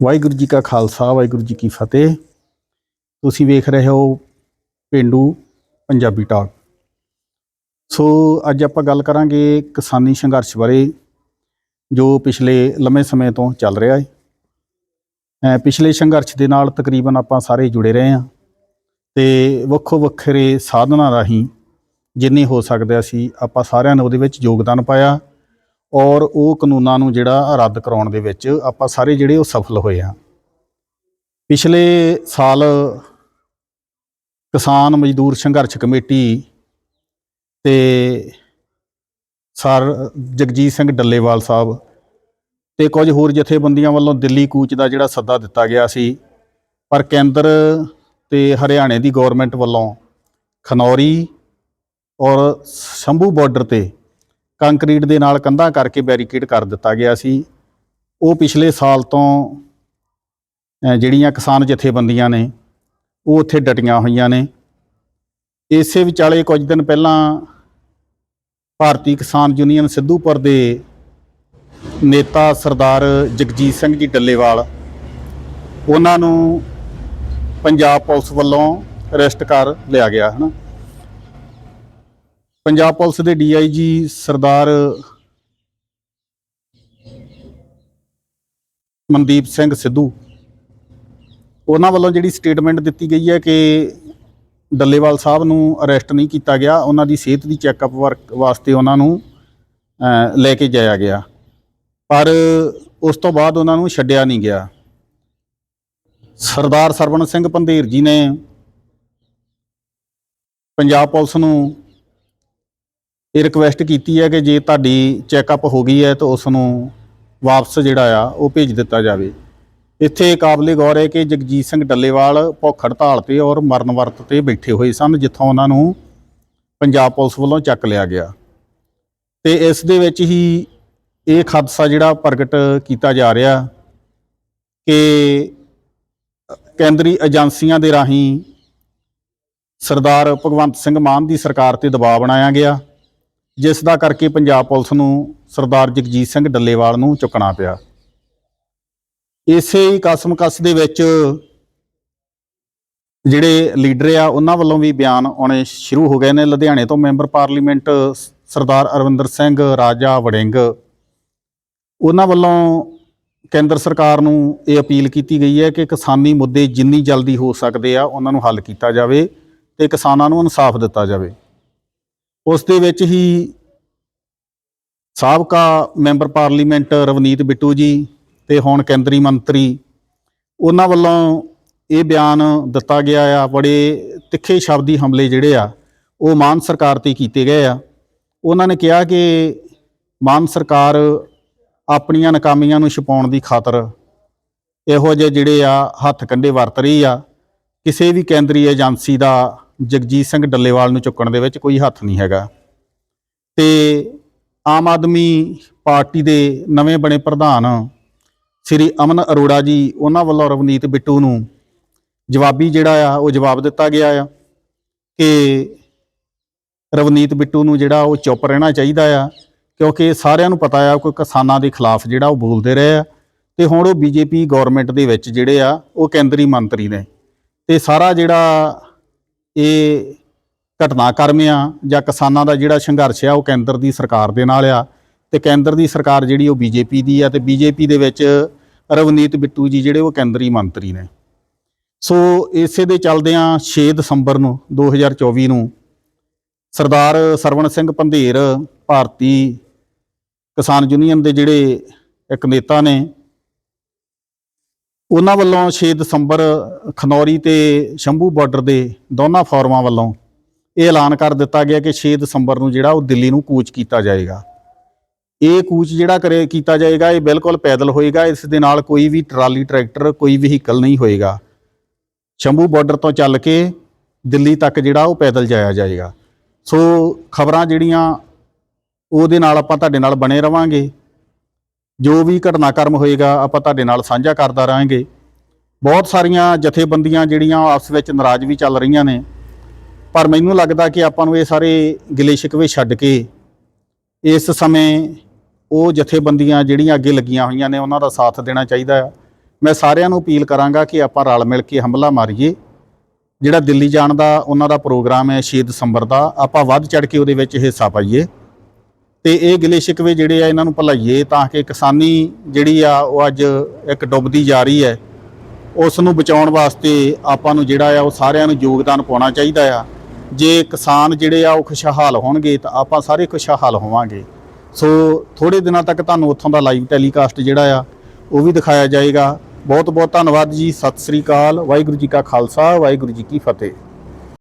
ਵਾਹਿਗੁਰੂ ਜੀ ਕਾ ਖਾਲਸਾ, ਵਾਹਿਗੁਰੂ ਜੀ ਕੀ ਫਤਿਹ। ਤੁਸੀਂ ਵੇਖ ਰਹੇ ਹੋ ਪਿੰਡੂ ਪੰਜਾਬੀ ਟਾਕ ਸੋ ਅੱਜ ਆਪਾਂ ਗੱਲ ਕਰਾਂਗੇ ਕਿਸਾਨੀ ਸੰਘਰਸ਼ ਬਾਰੇ, ਜੋ ਪਿਛਲੇ ਲੰਮੇ ਸਮੇਂ ਤੋਂ ਚੱਲ ਰਿਹਾ ਹੈ ਪਿਛਲੇ ਸੰਘਰਸ਼ ਦੇ ਨਾਲ ਤਕਰੀਬਨ ਆਪਾਂ ਸਾਰੇ ਜੁੜੇ ਰਹੇ ਹਾਂ ਤੇ ਵੱਖੋ ਵੱਖਰੇ ਸਾਧਨਾਂ ਰਾਹੀਂ ਜਿੰਨੇ ਹੋ ਸਕਦੇ ਸੀ ਆਪਾਂ ਸਾਰਿਆਂ ਨੇ ਉਹਦੇ ਵਿੱਚ ਯੋਗਦਾਨ ਪਾਇਆ। ਔਰ ਉਹ ਕਾਨੂੰਨਾਂ ਨੂੰ ਜਿਹੜਾ ਰੱਦ ਕਰਾਉਣ ਦੇ ਵਿੱਚ ਆਪਾਂ ਸਾਰੇ ਜਿਹੜੇ ਉਹ ਸਫਲ ਹੋਏ ਆ ਪਿਛਲੇ ਸਾਲ ਕਿਸਾਨ ਮਜ਼ਦੂਰ ਸੰਘਰਸ਼ ਕਮੇਟੀ ਤੇ ਸਰ ਜਗਜੀਤ ਸਿੰਘ ਡੱਲੇਵਾਲ ਸਾਹਿਬ ਤੇ ਕੁਝ ਹੋਰ ਜਥੇਬੰਦੀਆਂ ਵੱਲੋਂ ਦਿੱਲੀ ਕੂਚ ਦਾ ਜਿਹੜਾ ਸੱਦਾ ਦਿੱਤਾ ਗਿਆ ਸੀ, ਪਰ ਕੇਂਦਰ ਤੇ ਹਰਿਆਣੇ ਦੀ ਗਵਰਨਮੈਂਟ ਵੱਲੋਂ ਖਨੌਰੀ ਔਰ ਸ਼ੰਭੂ ਬਾਰਡਰ ਤੇ ਕੰਕਰੀਟ ਦੇ ਨਾਲ ਕੰਧਾਂ ਕਰਕੇ ਬੈਰੀਕੇਡ ਕਰ ਦਿੱਤਾ ਗਿਆ ਸੀ। ਉਹ ਪਿਛਲੇ ਸਾਲ ਤੋਂ ਜਿਹੜੀਆਂ ਕਿਸਾਨ ਜਥੇਬੰਦੀਆਂ ਨੇ, ਉਹ ਉੱਥੇ ਡਟੀਆਂ ਹੋਈਆਂ ਨੇ। ਇਸੇ ਵਿਚਾਲੇ ਕੁਝ ਦਿਨ ਪਹਿਲਾਂ ਭਾਰਤੀ ਕਿਸਾਨ ਯੂਨੀਅਨ ਸਿੱਧੂਪੁਰ ਦੇ ਨੇਤਾ ਸਰਦਾਰ ਜਗਜੀਤ ਸਿੰਘ ਜੀ ਡੱਲੇਵਾਲ, ਉਹਨਾਂ ਨੂੰ ਪੰਜਾਬ ਪੁਲਿਸ ਵੱਲੋਂ ਅਰੈਸਟ ਕਰ ਲਿਆ ਗਿਆ ਹੈ ਨਾ ਪੰਜਾਬ ਪੁਲਿਸ ਦੇ ਡੀਆਈਜੀ ਸਰਦਾਰ ਮਨਦੀਪ ਸਿੰਘ ਸਿੱਧੂ, ਉਹਨਾਂ ਵੱਲੋਂ ਜਿਹੜੀ ਸਟੇਟਮੈਂਟ ਦਿੱਤੀ ਗਈ ਹੈ ਕਿ ਡੱਲੇਵਾਲ ਸਾਹਿਬ ਨੂੰ ਅਰੈਸਟ ਨਹੀਂ ਕੀਤਾ ਗਿਆ, ਉਹਨਾਂ ਦੀ ਸਿਹਤ ਦੀ ਚੈੱਕਅਪ ਵਾਸਤੇ ਉਹਨਾਂ ਨੂੰ ਲੈ ਕੇ ਜਾਇਆ ਗਿਆ। ਪਰ ਉਸ ਤੋਂ ਬਾਅਦ ਉਹਨਾਂ ਨੂੰ ਛੱਡਿਆ ਨਹੀਂ ਗਿਆ। ਸਰਦਾਰ ਸਰਵਣ ਸਿੰਘ ਪੰਧੇਰ ਜੀ ਨੇ ਪੰਜਾਬ ਪੁਲਿਸ ਨੂੰ ਇਹ ਰਿਕੁਐਸਟ ਕੀਤੀ ਹੈ ਕਿ ਜੇ ਤੁਹਾਡੀ ਚੈੱਕਅਪ ਹੋ ਗਈ ਹੈ ਤਾਂ ਉਸ ਨੂੰ ਵਾਪਸ ਜਿਹੜਾ ਆ, ਉਹ ਭੇਜ ਦਿੱਤਾ ਜਾਵੇ। ਇੱਥੇ ਕਾਬਲੇ ਗੌਰ ਹੈ ਕਿ ਜਗਜੀਤ ਸਿੰਘ ਡੱਲੇਵਾਲ ਭੁੱਖ ਹੜਤਾਲ ਤੇ ਔਰ ਮਰਨ ਵਰਤ ਤੇ ਬੈਠੇ ਹੋਏ ਸਨ, ਜਿੱਥੋਂ ਉਹਨਾਂ ਨੂੰ ਪੰਜਾਬ ਪੁਲਿਸ ਵੱਲੋਂ ਚੱਕ ਲਿਆ ਗਿਆ। ਤੇ ਇਸ ਦੇ ਵਿੱਚ ਹੀ ਇਹ ਖਦਸ਼ਾ ਜਿਹੜਾ ਪ੍ਰਗਟ ਕੀਤਾ ਜਾ ਰਿਹਾ ਕਿ ਕੇਂਦਰੀ ਏਜੰਸੀਆਂ ਦੇ ਰਾਹੀਂ ਸਰਦਾਰ ਭਗਵੰਤ ਸਿੰਘ ਮਾਨ ਦੀ ਸਰਕਾਰ ਤੇ ਦਬਾਅ ਬਣਾਇਆ ਗਿਆ। ਜਿਸ ਦਾ ਕਰਕੇ ਪੰਜਾਬ ਪੁਲਿਸ ਨੂੰ ਸਰਦਾਰ ਜਗਜੀਤ ਸਿੰਘ ਡੱਲੇਵਾਲ ਨੂੰ ਚੁੱਕਣਾ ਪਿਆ। ਇਸੇ ਹੀ ਕਸਮਕਸ ਦੇ ਵਿੱਚ ਜਿਹੜੇ ਲੀਡਰ ਆ, ਉਹਨਾਂ ਵੱਲੋਂ ਵੀ ਬਿਆਨ ਆਉਣੇ ਸ਼ੁਰੂ ਹੋ ਗਏ ਨੇ। ਲੁਧਿਆਣੇ ਤੋਂ ਮੈਂਬਰ ਪਾਰਲੀਮੈਂਟ ਸਰਦਾਰ ਅਰਵਿੰਦਰ ਸਿੰਘ, ਰਾਜਾ ਵੜਿੰਗ। ਉਹਨਾਂ ਵੱਲੋਂ ਕੇਂਦਰ ਸਰਕਾਰ ਨੂੰ ਇਹ ਅਪੀਲ ਕੀਤੀ ਗਈ ਹੈ ਕਿ ਕਿਸਾਨੀ ਮੁੱਦੇ ਜਿੰਨੀ ਜਲਦੀ ਹੋ ਸਕਦੇ ਆ, ਉਹਨਾਂ ਨੂੰ ਹੱਲ ਕੀਤਾ ਜਾਵੇ ਤੇ ਕਿਸਾਨਾਂ ਨੂੰ ਇਨਸਾਫ ਦਿੱਤਾ ਜਾਵੇ। ਉਸ ਦੇ ਵਿੱਚ ਹੀ ਸਾਬਕਾ ਮੈਂਬਰ ਪਾਰਲੀਮੈਂਟ ਰਵਨੀਤ ਬਿੱਟੂ ਜੀ ਤੇ ਹੁਣ ਕੇਂਦਰੀ ਮੰਤਰੀ, ਉਹਨਾਂ ਵੱਲੋਂ ਇਹ ਬਿਆਨ ਦਿੱਤਾ ਗਿਆ ਆ, ਬੜੇ ਤਿੱਖੇ ਸ਼ਬਦੀ ਹਮਲੇ ਜਿਹੜੇ ਆ, ਉਹ ਮਾਨ ਸਰਕਾਰ ਤੇ ਕੀਤੇ ਗਏ ਆ। ਉਹਨਾਂ ਨੇ ਕਿਹਾ ਕਿ ਮਾਨ ਸਰਕਾਰ ਆਪਣੀਆਂ ਨਾਕਾਮੀਆਂ ਨੂੰ ਛੁਪਾਉਣ ਦੀ ਖਾਤਰ ਇਹੋ ਜਿਹੇ ਜਿਹੜੇ ਆ, ਹੱਥ ਕੰਡੇ ਵਰਤ ਰਹੀ ਆ। ਕਿਸੇ ਵੀ ਕੇਂਦਰੀ ਏਜੰਸੀ ਦਾ ਜਗਜੀਤ ਸਿੰਘ ਡੱਲੇਵਾਲ ਨੂੰ ਚੁੱਕਣ ਦੇ ਵਿੱਚ ਕੋਈ ਹੱਥ ਨਹੀਂ ਹੈਗਾ। ਤੇ ਆਮ ਆਦਮੀ ਪਾਰਟੀ ਦੇ ਨਵੇਂ ਬਣੇ ਪ੍ਰਧਾਨ ਸ੍ਰੀ ਅਮਨ ਅਰੋੜਾ ਜੀ, ਉਹਨਾਂ ਵੱਲੋਂ ਰਵਨੀਤ ਬਿੱਟੂ ਨੂੰ ਜਵਾਬੀ ਜਿਹੜਾ ਆ, ਉਹ ਜਵਾਬ ਦਿੱਤਾ ਗਿਆ ਆ ਕਿ ਰਵਨੀਤ ਬਿੱਟੂ ਨੂੰ ਜਿਹੜਾ ਉਹ ਚੁੱਪ ਰਹਿਣਾ ਚਾਹੀਦਾ ਆ, ਕਿਉਂਕਿ ਸਾਰਿਆਂ ਨੂੰ ਪਤਾ ਆ ਕੋਈ ਕਿਸਾਨਾਂ ਦੇ ਖਿਲਾਫ ਜਿਹੜਾ ਉਹ ਬੋਲਦੇ ਰਹੇ ਆ। ਤੇ ਹੁਣ ਉਹ ਬੀਜੇਪੀ ਗਵਰਨਮੈਂਟ ਦੇ ਵਿੱਚ ਜਿਹੜੇ ਆ, ਉਹ ਕੇਂਦਰੀ ਮੰਤਰੀ ਨੇ। ਤੇ ਸਾਰਾ ਜਿਹੜਾ ਇਹ ਘਟਨਾਕ੍ਰਮ ਆ ਜਾਂ ਕਿਸਾਨਾਂ ਦਾ ਜਿਹੜਾ ਸੰਘਰਸ਼ ਆ, ਉਹ ਕੇਂਦਰ ਦੀ ਸਰਕਾਰ ਦੇ ਨਾਲ ਆ ਤੇ ਕੇਂਦਰ ਦੀ ਸਰਕਾਰ ਜਿਹੜੀ ਉਹ ਬੀਜੇਪੀ ਦੀ ਆ ਤੇ ਬੀਜੇਪੀ ਦੇ ਵਿੱਚ ਰਵਨੀਤ ਬਿੱਟੂ ਜੀ ਜਿਹੜੇ ਉਹ ਕੇਂਦਰੀ ਮੰਤਰੀ ਨੇ। ਸੋ ਇਸੇ ਦੇ ਚੱਲਦਿਆਂ 6 ਦਸੰਬਰ ਨੂੰ 2024 ਨੂੰ ਸਰਦਾਰ ਸਰਵਣ ਸਿੰਘ ਪੰਧੇਰ ਭਾਰਤੀ ਕਿਸਾਨ ਯੂਨੀਅਨ ਦੇ ਜਿਹੜੇ ਇੱਕ ਨੇਤਾ ਨੇ ਉਹਨਾਂ ਵੱਲੋਂ 6 ਦਸੰਬਰ ਖਨੌਰੀ ਤੇ ਸ਼ੰਭੂ ਬਾਰਡਰ ਦੇ ਦੋਨਾਂ ਫੋਰਮਾਂ ਵੱਲੋਂ ਇਹ ਐਲਾਨ ਕਰ ਦਿੱਤਾ ਗਿਆ ਕਿ 6 ਦਸੰਬਰ ਨੂੰ ਜਿਹੜਾ ਉਹ ਦਿੱਲੀ ਨੂੰ ਕੂਚ ਕੀਤਾ ਜਾਏਗਾ। ਇਹ ਕੂਚ ਜਿਹੜਾ ਕਰੇ ਕੀਤਾ ਜਾਏਗਾ, ਇਹ ਬਿਲਕੁਲ ਪੈਦਲ ਹੋਏਗਾ, ਇਸ ਦੇ ਨਾਲ ਕੋਈ ਵੀ ਟਰਾਲੀ, ਟਰੈਕਟਰ, ਕੋਈ ਵਹੀਕਲ ਨਹੀਂ ਹੋਏਗਾ। ਸ਼ੰਭੂ ਬਾਰਡਰ ਤੋਂ ਚੱਲ ਕੇ ਦਿੱਲੀ ਤੱਕ ਜਿਹੜਾ ਉਹ ਪੈਦਲ ਜਾਇਆ ਜਾਏਗਾ। ਸੋ ਖਬਰਾਂ ਜਿਹੜੀਆਂ ਉਹਦੇ ਨਾਲ ਆਪਾਂ ਤੁਹਾਡੇ ਨਾਲ ਬਣੇ ਰਵਾਂਗੇ। ਜੋ ਵੀ ਘਟਨਾਕ੍ਰਮ ਹੋਏਗਾ, ਆਪਾਂ ਤੁਹਾਡੇ ਨਾਲ ਸਾਂਝਾ ਕਰਦਾ ਰਹਾਂਗੇ। ਬਹੁਤ ਸਾਰੀਆਂ ਜਥੇਬੰਦੀਆਂ ਜਿਹੜੀਆਂ ਆਪਸ ਵਿੱਚ ਨਾਰਾਜ਼ ਵੀ ਚੱਲ ਰਹੀਆਂ ਨੇ। ਪਰ ਮੈਨੂੰ ਲੱਗਦਾ ਕਿ ਆਪਾਂ ਨੂੰ ਇਹ ਸਾਰੇ ਗਿਲੇ ਸ਼ਿਕਵੇ ਛੱਡ ਕੇ ਇਸ ਸਮੇਂ ਉਹ ਜਥੇਬੰਦੀਆਂ ਜਿਹੜੀਆਂ ਅੱਗੇ ਲੱਗੀਆਂ ਹੋਈਆਂ ਨੇ, ਉਹਨਾਂ ਦਾ ਸਾਥ ਦੇਣਾ ਚਾਹੀਦਾ ਆ ਮੈਂ ਸਾਰਿਆਂ ਨੂੰ ਅਪੀਲ ਕਰਾਂਗਾ ਕਿ ਆਪਾਂ ਰਲ ਮਿਲ ਕੇ ਹਮਲਾ ਮਾਰੀਏ। ਜਿਹੜਾ ਦਿੱਲੀ ਜਾਣ ਦਾ ਉਹਨਾਂ ਦਾ ਪ੍ਰੋਗਰਾਮ ਹੈ 6 ਦਸੰਬਰ ਦਾ, ਆਪਾਂ ਵੱਧ ਚੜ ਕੇ ਉਹਦੇ ਵਿੱਚ ਹਿੱਸਾ ਪਾਈਏ। ਤੇ ਇਹ ਗਿਲੇ ਸ਼ਿਕਵੇ ਜਿਹੜੇ ਆ ਇਹਨਾਂ ਨੂੰ ਭੁਲਾਈਏ ਤਾਂ ਕਿ ਕਿਸਾਨੀ ਜਿਹੜੀ ਆ ਉਹ ਅੱਜ ਇੱਕ ਡੁੱਬਦੀ ਜਾ ਰਹੀ ਹੈ। ਉਸ ਨੂੰ ਬਚਾਉਣ ਵਾਸਤੇ ਆਪਾਂ ਨੂੰ ਜਿਹੜਾ ਆ ਉਹ ਸਾਰਿਆਂ ਨੂੰ ਯੋਗਦਾਨ ਪਾਉਣਾ ਚਾਹੀਦਾ ਆ। ਜੇ ਕਿਸਾਨ ਜਿਹੜੇ ਆ ਉਹ ਖੁਸ਼ਹਾਲ ਹੋਣਗੇ ਤਾਂ ਆਪਾਂ ਸਾਰੇ ਖੁਸ਼ਹਾਲ ਹੋਵਾਂਗੇ। ਸੋ ਥੋੜੇ ਦਿਨਾਂ ਤੱਕ ਤੁਹਾਨੂੰ ਉੱਥੋਂ ਦਾ ਲਾਈਵ ਟੈਲੀਕਾਸਟ ਜਿਹੜਾ ਆ ਉਹ ਵੀ ਦਿਖਾਇਆ ਜਾਏਗਾ। ਬਹੁਤ ਬਹੁਤ ਧੰਨਵਾਦ ਜੀ। ਸਤਿ ਸ੍ਰੀ ਅਕਾਲ। ਵਾਹਿਗੁਰੂ ਜੀ ਕਾ ਖਾਲਸਾ। ਵਾਹਿਗੁਰੂ ਜੀ ਕੀ ਫਤਿਹ।